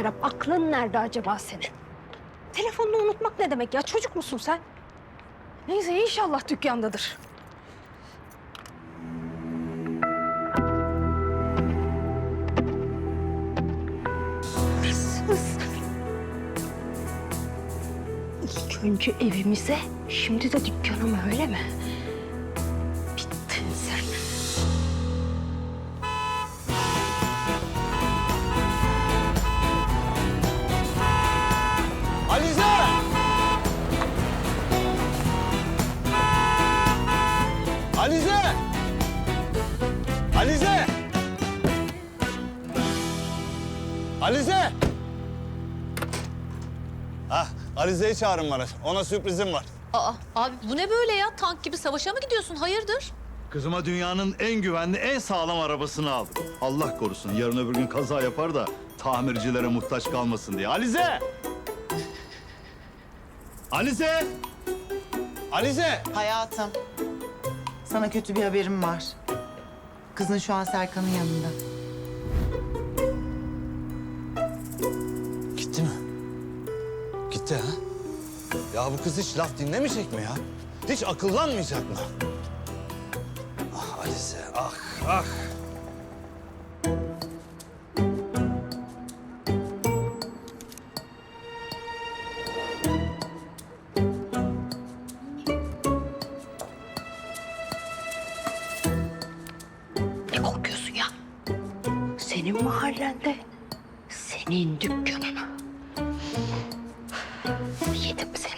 Serap aklın nerede acaba senin? Telefonunu unutmak ne demek ya? Çocuk musun sen? Neyse inşallah dükkandadır. Hırsız. İlk önce evimize, şimdi de dükkanıma öyle mi? Alize! Alize! Alize! Hah, Alize'yi çağırın bana. Ona sürprizim var. Aa, abi bu ne böyle ya? Tank gibi savaşa mı gidiyorsun? Hayırdır? Kızıma dünyanın en güvenli, en sağlam arabasını aldım. Allah korusun yarın öbür gün kaza yapar da tamircilere muhtaç kalmasın diye. Alize! Alize! Alize! Hayatım, sana kötü bir haberim var. Kızın şu an Serkan'ın yanında. Gitti mi? Gitti ha? Ya bu kız hiç laf dinlemeyecek mi ya? Hiç akıllanmayacak mı? Ah Alize, ah, ah. Mahallende, senin dükkanın. Yedim seni.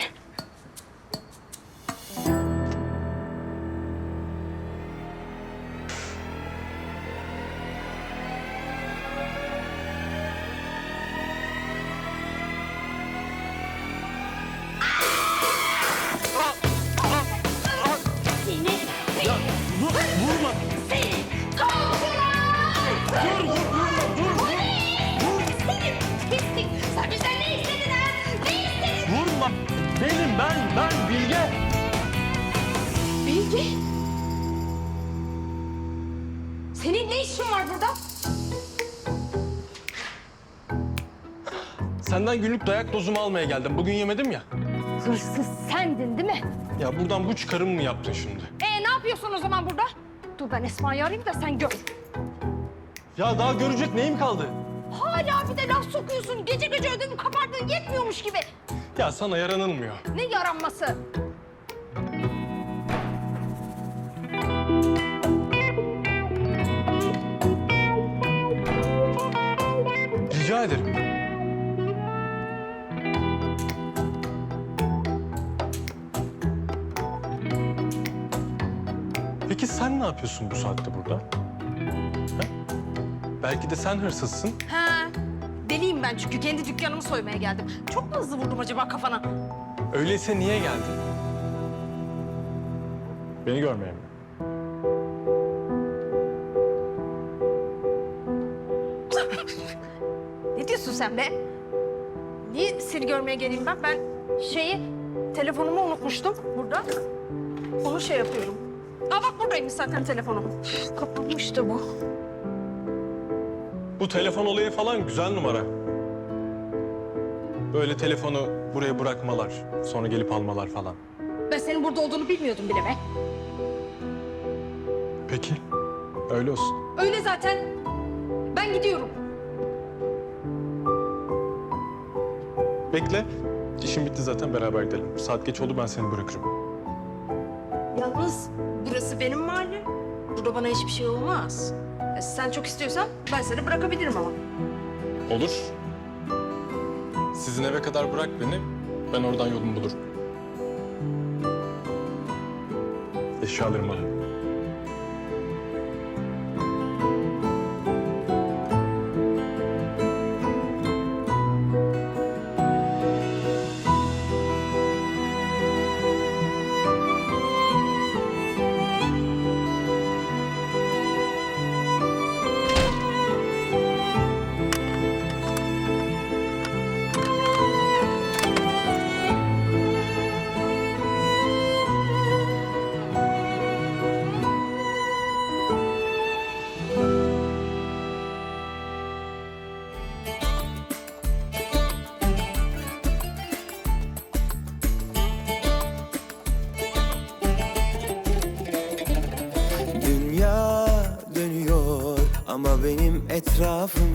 Senin ne işin var burada? Senden günlük dayak dozumu almaya geldim. Bugün yemedim ya. Hırsız sendin değil mi? Ya buradan bu çıkarım mı yaptın şimdi? Ee ne yapıyorsun o zaman burada? Dur ben Esma'yı arayayım da sen gör. Ya daha görecek neyim kaldı? Hala bir de laf sokuyorsun. Gece gece ödümü kapardın yetmiyormuş gibi. Ya sana yaranılmıyor. Ne yaranması? Peki sen ne yapıyorsun bu saatte burada? Ha? Belki de sen hırsızsın. Ha, deliyim ben çünkü kendi dükkanımı soymaya geldim. Çok mu hızlı vurdum acaba kafana? Öyleyse niye geldin? Beni görmeye mi? Ne diyorsun sen be? Niye seni görmeye geleyim ben? Ben şeyi, telefonumu unutmuştum burada. Onu şey yapıyorum. Aa bak buradaymış zaten telefonum. Üf, Kapanmıştı bu. Bu telefon olayı falan güzel numara. Böyle telefonu buraya bırakmalar, sonra gelip almalar falan. Ben senin burada olduğunu bilmiyordum bile be. Peki, öyle olsun. Öyle zaten. Ben gidiyorum. Bekle, işim bitti zaten beraber gidelim. Saat geç oldu ben seni bırakırım. Yalnız burası benim mahalle. Burada bana hiçbir şey olmaz. E, sen çok istiyorsan ben seni bırakabilirim ama. Olur. Sizin eve kadar bırak beni, ben oradan yolumu bulurum. Eşyalarımı alayım. Etrafım